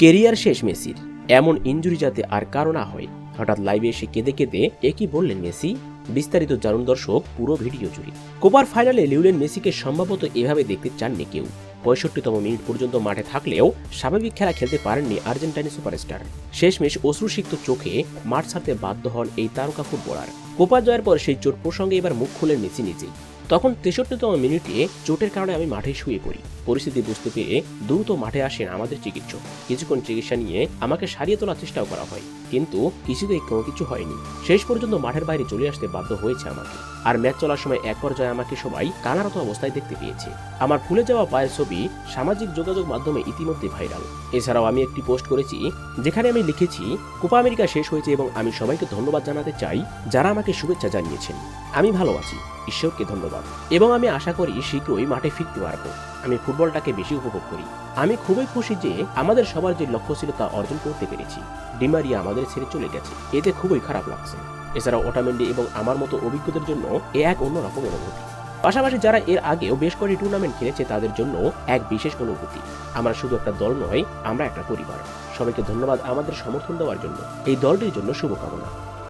Career শেষ মেসির এমন ইঞ্জুরি যাতে আর কারও না হয়, হঠাৎ লাইভে এসে কেঁদে কেঁদে একই বললেন মেসি। বিস্তারিত জানুন দর্শক, পুরো ভিডিও জুড়ে। কোপার ফাইনালে লিউলেন মেসিকে সম্ভবত এভাবে দেখতে চাননি কেউ। পঁয়ষট্টিতম মিনিট পর্যন্ত মাঠে থাকলেও স্বাভাবিক খেলা খেলতে পারেননি আর্জেন্টাইনি সুপারস্টার। শেষমেশ অশ্রুসিক্ত চোখে মাঠ ছাড়তে বাধ্য হন এই তারকা ফুটবলার। কোপা জয়ের পর সেই চোট প্রসঙ্গে এবার মুখ খুলেন মেসি নিজেই। তখন তেষট্টিতম মিনিটে চোটের কারণে আমি মাঠে শুয়ে পড়ি। পরিস্থিতি বুঝতে পেরে দ্রুত মাঠে আসেন আমাদের চিকিৎসক। কিছুক্ষণ চিকিৎসা নিয়ে আমাকে সারিয়ে তোলার চেষ্টাও করা হয়, কিন্তু কিছুতেই কোনো কিছু হয়নি। শেষ পর্যন্ত মাঠের বাইরে চলে আসতে বাধ্য হয়েছে আমাকে। আর ম্যাচ চলার সময় এক পর্যায়ে আমাকে সবাই কানারত অবস্থায় দেখতে পেয়েছে। আমার ফুলে যাওয়া পায়ের ছবি সামাজিক যোগাযোগ মাধ্যমে ইতিমধ্যে ভাইরাল। এছাড়াও আমি একটি পোস্ট করেছি, যেখানে আমি লিখেছি, কোপা আমেরিকা শেষ হয়েছে এবং আমি সবাইকে ধন্যবাদ জানাতে চাই যারা আমাকে শুভেচ্ছা জানিয়েছেন। আমি ভালো আছি। ঈশ্বরকে ধন্যবাদ। এবং আমি আশা করি শীঘ্রই মাঠে ফিরতে পারব। আমি ফুটবলটাকে বেশি উপভোগ করি। আমি খুবই খুশি যে আমাদের সবার যে লক্ষ্য ছিল তা অর্জন করতে পেরেছি। ডিমারিয়া আমাদের ছেড়ে চলে গেছে। এতে খুবই খারাপ লাগছে। এছাড়াও ওটামেন্ডি এবং আমার মতো অভিজ্ঞতার জন্য এ এক অন্যরকম অনুভূতি। পাশাপাশি যারা এর আগেও বেশ কয়েকটি টুর্নামেন্ট খেলেছে, তাদের জন্য এক বিশেষ অনুভূতি। আমরা শুধু একটা দল নয়, আমরা একটা পরিবার। সবাইকে ধন্যবাদ আমাদের সমর্থন দেওয়ার জন্য। এই দলটির জন্য শুভকামনা।